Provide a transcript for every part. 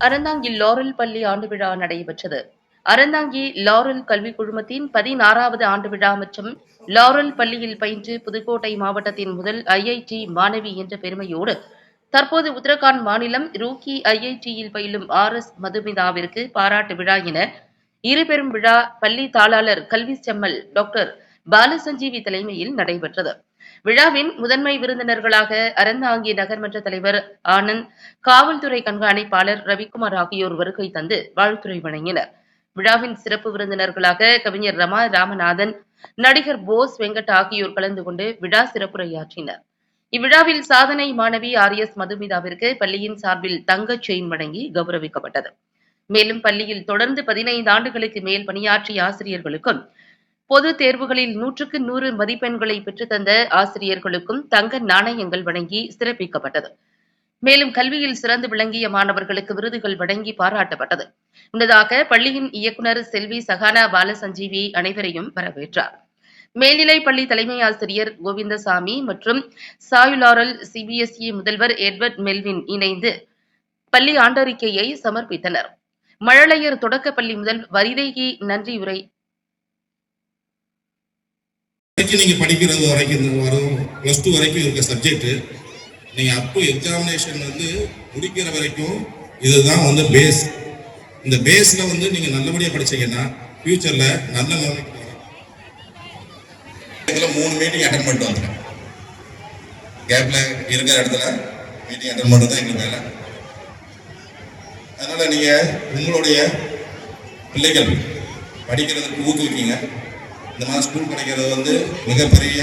Aranthangi Laurel பள்ளி ஆண்டு விழா நடைபெற்றது. அறந்தாங்கி லாரல் கல்விக் குழுமத்தின் பதினாறாவது ஆண்டு விழா மற்றும் லாரல் பள்ளியில் பயின்று புதுக்கோட்டை மாவட்டத்தின் முதல் ஐஐடி மாணவி என்ற பெருமையோடு தற்போது உத்தரகாண்ட் மாநிலம் ரூக்கி ஐஐடியில் பயிலும் ஆர் எஸ் மதுமிதாவிற்கு பாராட்டு விழா என இருபெரும் விழா பள்ளி தாளாளர் கல்வி செம்மல் டாக்டர் பாலசஞ்சீவி தலைமையில் நடைபெற்றது. விழாவின் முதன்மை விருந்தினர்களாக அறந்தாங்கி நகர்மன்ற தலைவர் ஆனந்த் காவல்துறை கண்காணிப்பாளர் ரவிக்குமார் ஆகியோர் வருகை தந்து வாழ்த்துரை வழங்கினர். விழாவின் சிறப்பு விருந்தினர்களாக கவிஞர் ரமா ராமநாதன் நடிகர் போஸ் வெங்கட் ஆகியோர் கலந்து கொண்டு விழா சிறப்புரையாற்றினர். இவ்விழாவில் சாதனை மாணவி ஆர் எஸ் மதுமிதாவிற்கு பள்ளியின் சார்பில் தங்கச் செயின் வழங்கி கௌரவிக்கப்பட்டது. மேலும் பள்ளியில் தொடர்ந்து பதினைந்து ஆண்டுகளுக்கு மேல் பணியாற்றிய ஆசிரியர்களுக்கும் பொது தேர்வுகளில் நூற்றுக்கு நூறு மதிப்பெண்களை பெற்றுத்தந்த ஆசிரியர்களுக்கும் தங்க நாணயங்கள் வழங்கி சிறப்பிக்கப்பட்டது. மேலும் கல்வியில் சிறந்து விளங்கிய மாணவர்களுக்கு விருதுகள் வழங்கி பாராட்டப்பட்டது. முன்னதாக பள்ளியின் இயக்குநர் செல்வி சகானா பாலசஞ்சீவி அனைவரையும் வரவேற்றார். மேல்நிலைப் பள்ளி தலைமை ஆசிரியர் கோவிந்தசாமி மற்றும் சாயுலாரல் சிபிஎஸ்இ முதல்வர் எட்வர்ட் மெல்வின் இணைந்து பள்ளி ஆண்டறிக்கையை சமர்ப்பித்தனர். மழலையர் தொடக்கப்பள்ளி முதல் வரிதேகி நன்றியுரை வரைக்கும் நீங்கள் படிக்கிறது வரைக்கும் வரும். ப்ளஸ் டூ வரைக்கும் இருக்க சப்ஜெக்ட்டு நீங்கள் அப் டு எக்ஸாமினேஷன் வந்து முடிக்கிற வரைக்கும் இதுதான் வந்து பேஸ் இந்த பேஸில் வந்து நீங்கள் நல்லபடியாக படிச்சீங்கன்னா ஃப்யூச்சரில் நல்ல நிலைமைக்கு வரலாம் மூணு மீட்டிங் அட்டன் பண்ணிட்டு வந்துட்டேன். கேப்பில் இருக்கிற இடத்துல மீட்டிங் அட்டன் பண்ணுறது தான் எங்களுக்கு வேலை. அதனால் நீங்கள் உங்களுடைய பிள்ளைகள் படிக்கிறதுக்கு ஊக்குவிக்கீங்க இந்த மாதிரி ஸ்கூல் கிடைக்கிறது வந்து மிகப்பெரிய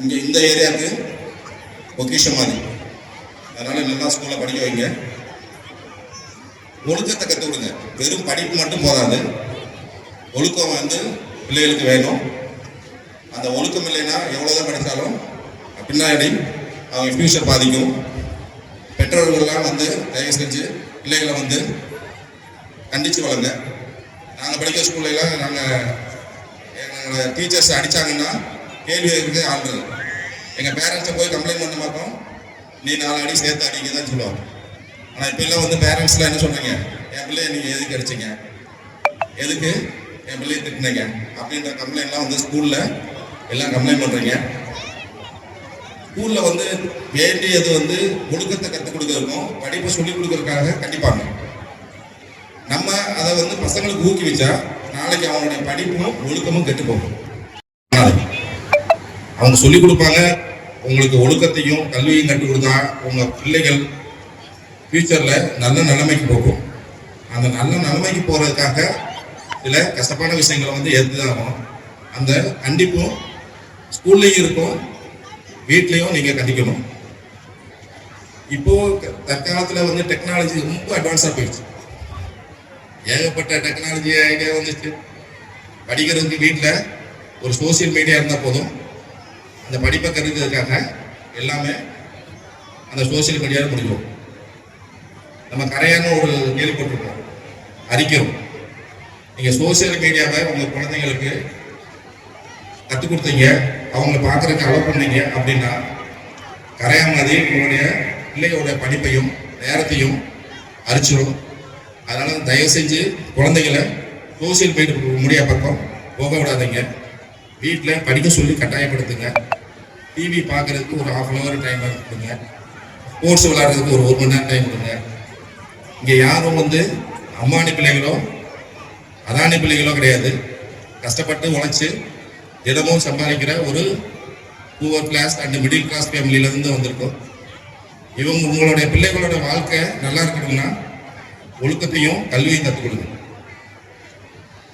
இங்கே இந்த ஏரியாவுக்கு பொக்கிஷம் மாதிரி. அதனால் நல்லா ஸ்கூலில் படிக்க வைங்க. ஒழுக்கத்தை கற்றுக் கொடுங்க வெறும் படிப்பு மட்டும் போதாது. ஒழுக்கம் வந்து பிள்ளைகளுக்கு வேணும். அந்த ஒழுக்கம் இல்லைன்னா எவ்வளோதான் படித்தாலும் பின்னாடி அவங்க ஃப்யூச்சர் பாதிக்கும். பெற்றோர்கள்லாம் வந்து தயவு செஞ்சு பிள்ளைகளை வந்து கண்டித்து வளங்க நாங்கள் படிக்கிற ஸ்கூல்லாம் நாங்கள் எங்களை டீச்சர்ஸ் அடித்தாங்கன்னா கேள்வி கேட்குறது ஆண்டு எங்கள் பேரண்ட்ஸை போய் கம்ப்ளைண்ட் பண்ண மாட்டோம் நீ நாலு அடி சேர்த்து அடிக்க தான் சொல்லுவாங்க ஆனால் இப்போல்லாம் வந்து பேரண்ட்ஸ்லாம் என்ன சொன்னீங்க? என் பிள்ளைய நீங்கள் எதுக்கு அடிச்சீங்க? எதுக்கு? என் பிள்ளைய திட்டினீங்க? அப்படின்ற கம்ப்ளைண்ட்லாம் வந்து ஸ்கூலில் எல்லாம் கம்ப்ளைண்ட் பண்ணுறீங்க ஸ்கூலில் வந்து வேண்டியது வந்து ஒழுக்கத்தை கற்றுக் கொடுக்கறதுக்கும் படிப்பை சொல்லிக் கொடுக்கறதுக்காக கண்டிப்பாங்க. நம்ம அதை வந்து பசங்களுக்கு ஊக்குவிச்சா நாளைக்கு அவனுடைய படிப்பும் ஒழுக்கமும் கெட்டு போகும். நாளைக்கு. அவங்க சொல்லிக் கொடுப்பாங்க உங்களுக்கு ஒழுக்கத்தையும் கல்வியும் கற்றுக் கொடுத்தா உங்கள் பிள்ளைகள் ஃப்யூச்சரில் நல்ல நிலைமைக்கு போகும். அந்த நல்ல நிலைமைக்கு போகிறதுக்காக சில கஷ்டமான விஷயங்களை வந்து ஏற்றுதான் அந்த கண்டிப்பும் ஸ்கூல்லையும் இருக்கும் வீட்லேயும் நீங்கள் கண்டிக்கணும். இப்போது தற்காலத்தில் வந்து டெக்னாலஜி ரொம்ப அட்வான்ஸாக போயிடுச்சு. ஏகப்பட்ட டெக்னாலஜி ஐடியா வந்துச்சு. படிக்கிறதுக்கு வீட்டில் ஒரு சோஷியல் மீடியா இருந்தால் போதும். அந்த படிப்பை கருதுறதுக்காக எல்லாமே அந்த சோஷியல் மீடியாவில் முடிஞ்சோம். நம்ம கரையான ஒரு கேள்விப்பட்டிருக்கோம் அறிக்கிறோம் நீங்கள் சோஷியல் மீடியாவை உங்கள் குழந்தைங்களுக்கு கற்றுக் கொடுத்தீங்க. அவங்கள பார்க்கறதுக்கு அலோவ் பண்ணீங்க அப்படின்னா கரையா மாதிரி உங்களுடைய பிள்ளையோட படிப்பையும் நேரத்தையும் அரிச்சிடும் அதனால தயவு செஞ்சு குழந்தைகளை சோசியல் மீடியா பக்கம் போக விடாதீங்க. வீட்டில் படிக்க சொல்லி கட்டாயப்படுத்துங்க. டிவி பார்க்குறதுக்கு ஒரு ஆஃப் அன் ஹவர் டைம் கொடுங்க. ஸ்போர்ட்ஸ் விளாட்றதுக்கு ஒரு ஒரு மணி நேரம் டைம் கொடுங்க. இங்கே யாரும் வந்து அம்மானி பிள்ளைகளோ அதானி பிள்ளைகளோ கிடையாது. கஷ்டப்பட்டு உழைச்சி தினமும் சம்பாதிக்கிற ஒரு poor class and middle class ஃபேமிலியிலேருந்து வந்திருக்கோம். இவங்க உங்களுடைய பிள்ளைகளோட வாழ்க்கை நல்லா இருக்கணும்னா ஒழுக்கத்தையும் கல்வியும் கற்றுக் கொடுங்க.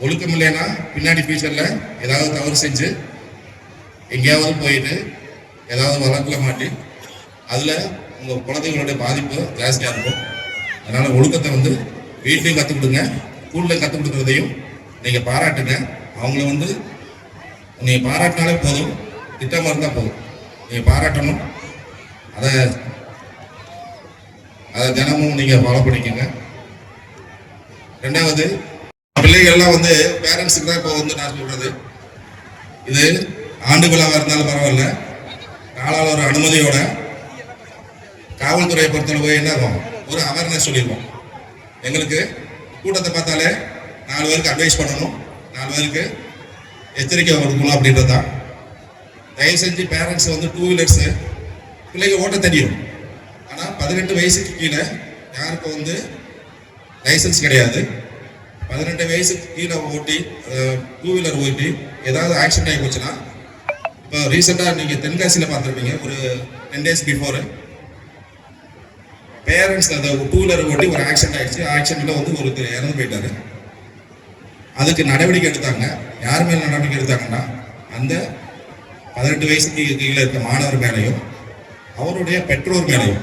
ஒழுக்கம் இல்லைன்னா பின்னாடி ஃபியூச்சரில் ஏதாவது தவறு செஞ்சு எங்கேயாவது போயிட்டு ஏதாவது வழக்கில் மாட்டி அதில் உங்கள் குழந்தைகளுடைய பாதிப்பு ஜாஸ்தியாக இருக்கும். அதனால் ஒழுக்கத்தை வந்து வீட்லேயும் கற்றுக் கொடுங்க ஸ்கூலில் கற்றுக் கொடுக்குறதையும் நீங்கள் பாராட்டுங்க. அவங்கள வந்து நீங்கள் பாராட்டினாலே போதும் திட்டமாக இருந்தால் போதும். நீங்கள் பாராட்டணும். அதை அதை தினமும் நீங்கள் ஃபாலோ பண்ணிக்கோங்க. ரெண்டாவது பிள்ளைகள்லாம் வந்து பேரண்ட்ஸுக்கு தான் இப்போ வந்து நான் சொல்றது. இது ஆண்டு விழாவாக இருந்தாலும் பரவாயில்ல. காலாளர் அனுமதியோட காவல்துறையை பொறுத்தளவு என்ன ஆகும்? ஒரு அவேர்னஸ் சொல்லிடுவோம். எங்களுக்கு கூட்டத்தை பார்த்தாலே நாலு பேருக்கு அட்வைஸ் பண்ணணும். நாலு பேருக்கு எச்சரிக்கை கொடுக்கணும் அப்படின்றது தான். தயவு செஞ்சு பேரண்ட்ஸ் வந்து டூ வீலர்ஸு பிள்ளைங்க ஓட்ட தெரியும். ஆனால் பதினெட்டு வயசுக்கு கீழே யாருக்கும் வந்து லைசன்ஸ் கிடையாது. பதினெட்டு வயசுக்கு கீழே ஓட்டி டூ வீலர் ஓட்டி ஏதாவது ஆக்சிடென்ட் ஆகி போச்சுன்னா இப்போ ரீசெண்டாக நீங்கள் தென்காசியில் பார்த்துருப்பீங்க ஒரு டென் டேஸ் பிஃபோர் பேரண்ட்ஸ் அந்த டூ வீலர் ஓட்டி ஒரு ஆக்சிடென்ட் ஆகிடுச்சு ஆக்சிடென்ட்ல வந்து ஒருத்தர் இறந்து போயிட்டாரு. அதுக்கு நடவடிக்கை எடுத்தாங்க. யார் மேலே நடவடிக்கை எடுத்தாங்கன்னா அந்த பதினெட்டு வயசுக்கு கீழே இருக்க மாணவர் மேலையும் அவருடைய பெற்றோர் மேலையும்.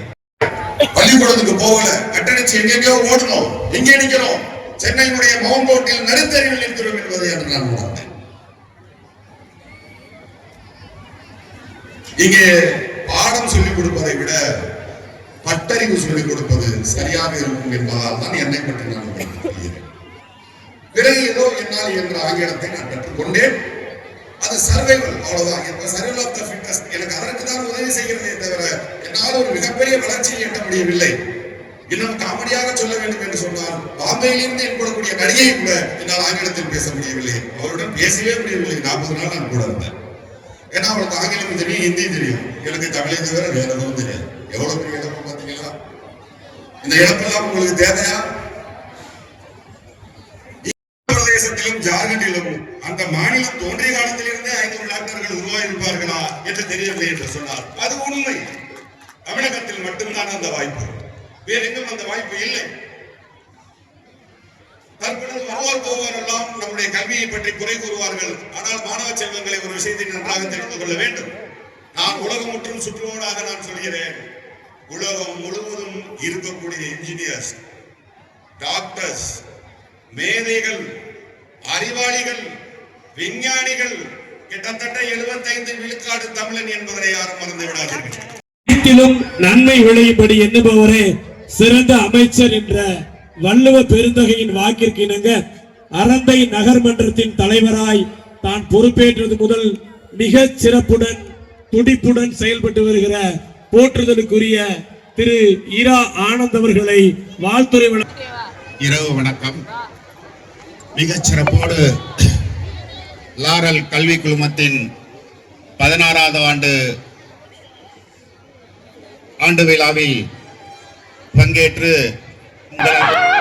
பள்ளிக்கூடத்துக்கு போகல. கட்டணிச்சு எங்கெங்கயோ ஓடணும் எங்கே நிக்கிறோம் சென்னையினுடைய மவுண்ட் ரோட்டில் நடுத்தறிவில் நிற்கிறோம் என்பதை என்று நான் உணர்ந்தேன். இங்கே பாடம் சொல்லிக் கொடுப்பதை விட பட்டறிவு சொல்லிக் கொடுப்பது சரியாக இருக்கும் என்பதால் தான் என்னை பற்றி நான் பிறகு ஏதோ என்னால் என்ற ஆங்கிலத்தை நான் கற்றுக்கொண்டேன். அது சர்வைவல் அவ்வளவுதான். இப்ப சர்வைவல் ஆஃப் த ஃபிட்னஸ் எனக்கு அதற்கு தான் உதவி செய்கிறதே தவிர என்னால் ஒரு மிகப்பெரிய வளர்ச்சியை எட்ட முடியவில்லை. இன்னும் காமெடியாக சொல்ல வேண்டும் என்று சொன்னால் பாம்பேயிலிருந்து என் நடிகை கூட என்னால் ஆங்கிலத்தில் பேச முடியவில்லை. அவருடன் பேசவே முடியவில்லை. நாற்பது நாள் நான் கூட இருந்தேன். ஏன்னா அவளுக்கு ஆங்கிலம் தெரியும் ஹிந்தி தெரியும். எனக்கு தமிழை தவிர வேற எதுவும் தெரியாது. எவ்வளவு பெரிய இழப்பு பார்த்தீங்களா? இந்த இழப்பெல்லாம் உங்களுக்கு தேவையா? பிரதேசத்திலும் ஜார்க்கண்டிலும் அந்த மாநிலம் தோன்றிய காலத்திலிருந்தே ஐநூறு டாக்டர்கள் உருவாயிருப்பார்களா என்று தெரியவில்லை என்று சொன்னார். அது உண்மை. தமிழகத்தில் மட்டும்தான் அந்த வாய்ப்பு. வேற எங்கும் அந்த வாய்ப்பு இல்லை. தற்பொழுது வருவார் போவார் எல்லாம் நம்முடைய கல்வியை பற்றி குறை கூறுவார்கள். ஆனால் மாணவ செல்வங்களை ஒரு விஷயத்தை நன்றாக தெரிந்து கொள்ள வேண்டும். நான் உலகம் முற்றும் சுற்றுவோனாக நான் சொல்கிறேன். உலகம் முழுவதும் இருக்கக்கூடிய இன்ஜினியர்ஸ் டாக்டர்ஸ் மேதைகள் அறிவாளிகள் விஞ்ஞானிகள் கிட்டத்தட்ட 75 விழுக்காடு தமிழன் என்பதனை யாரும் மறந்து விடாதீர்கள். நன்மை விளையும்படி எண்ணுபவரே சிறந்த அமைச்சர் என்ற வள்ளுவ பெருந்தகையின் வாக்கிற்கு இணங்க அரந்தை நகர்மன்றத்தின் தலைவராய் தான் பொறுப்பேற்றது முதல் மிக சிறப்புடன் துடிப்புடன் செயல்பட்டு வருகிற போற்றுதலுக்குரிய திரு இரா ஆனந்த் அவர்களை வாழ்த்துறை வழங்க இரவு வணக்கம். மிகச் சிறப்போடு லாரல் கல்வி குழுமத்தின் பதினாறாவது ஆண்டு ஆண்டு விழாவில் பங்கேற்று உங்கள்